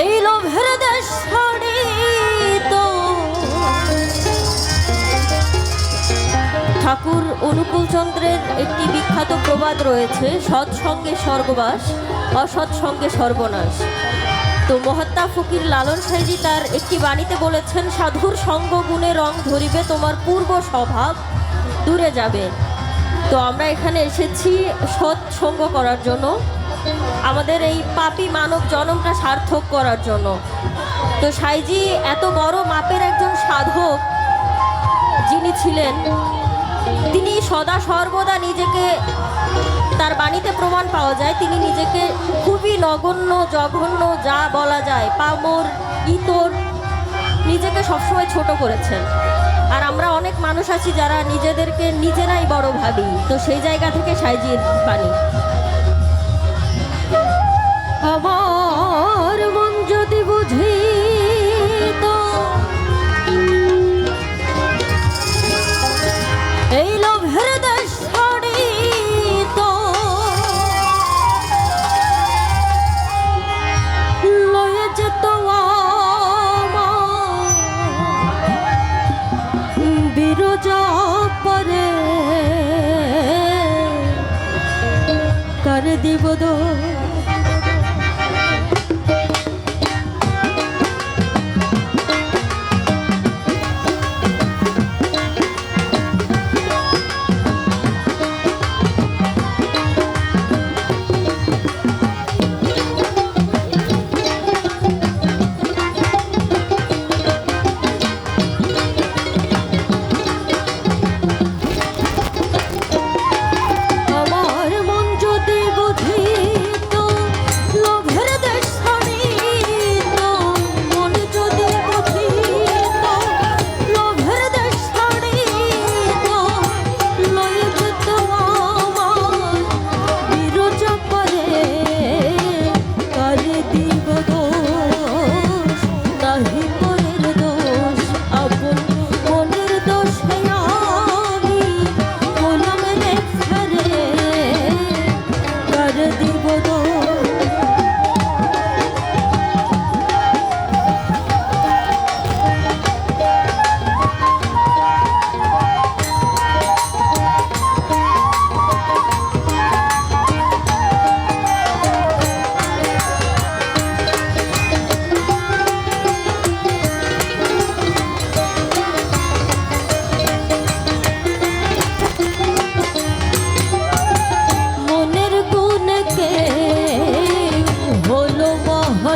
এই লোভের দেশ ঠাকুর অনুকূল চন্দ্রের একটি বিখ্যাত প্রবাদ রয়েছে সৎসঙ্গে স্বর্গবাস অসৎসঙ্গে সর্বনাশ। তো মহাত্মা ফকির লালন সাইজি তার একটি বাণীতে বলেছেন, সাধুর সঙ্গ গুণে রং ধরিবে, তোমার পূর্ব স্বভাব দূরে যাবে। তো আমরা এখানে এসেছি সৎ সঙ্গ করার জন্য। আমাদের এই পাপি মানব জনমটা সার্থক করার জন্য। তো সাইজি, এত বড় মাপের একজন সাধক যিনি ছিলেন, তিনি সদা সর্বদা নিজেকে তার বাণীতে প্রমাণ পাওয়া যায়। তিনি নিজেকে খুবই নগণ্য, জঘন্য, যা বলা যায়, পামর, ইতর, নিজেকে সবসময় ছোট করেছেন। আর আমরা অনেক মানুষ আছি যারা নিজেদেরকে নিজেরাই বড় ভাবি। তো সেই জায়গা থেকে সাইজির বাণী। আমার মন যদি বুঝি এই লোভের দেশ লয়ে যেত বিরজা পরে। কর দিব দো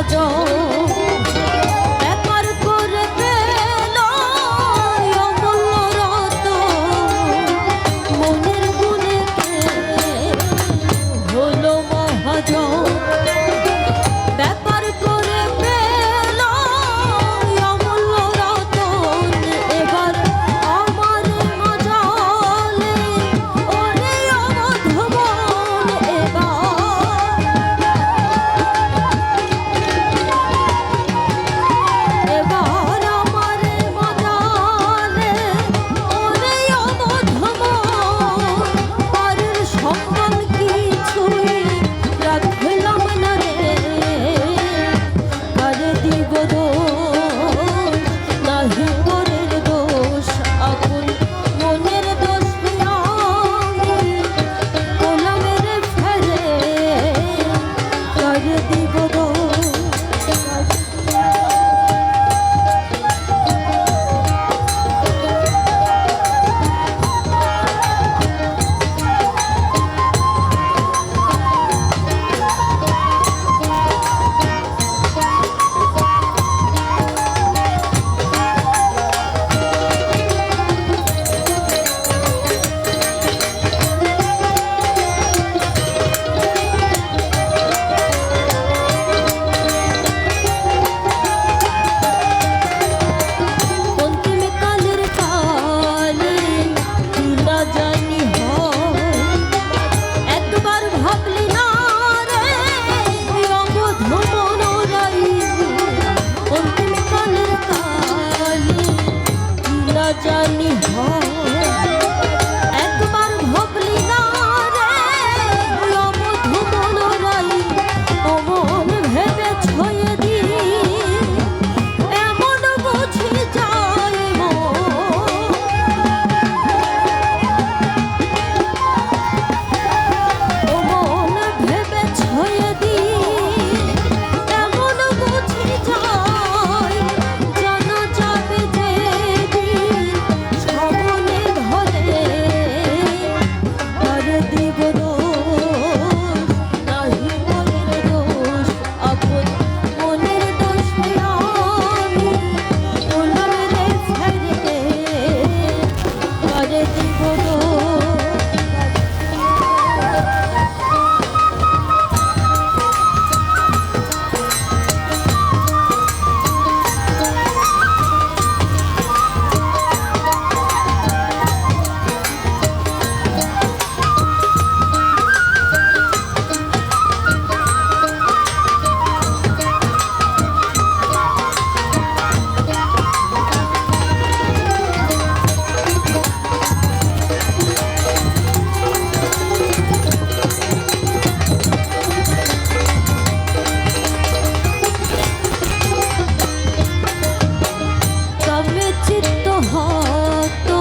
মহজ চিত্ত হতো।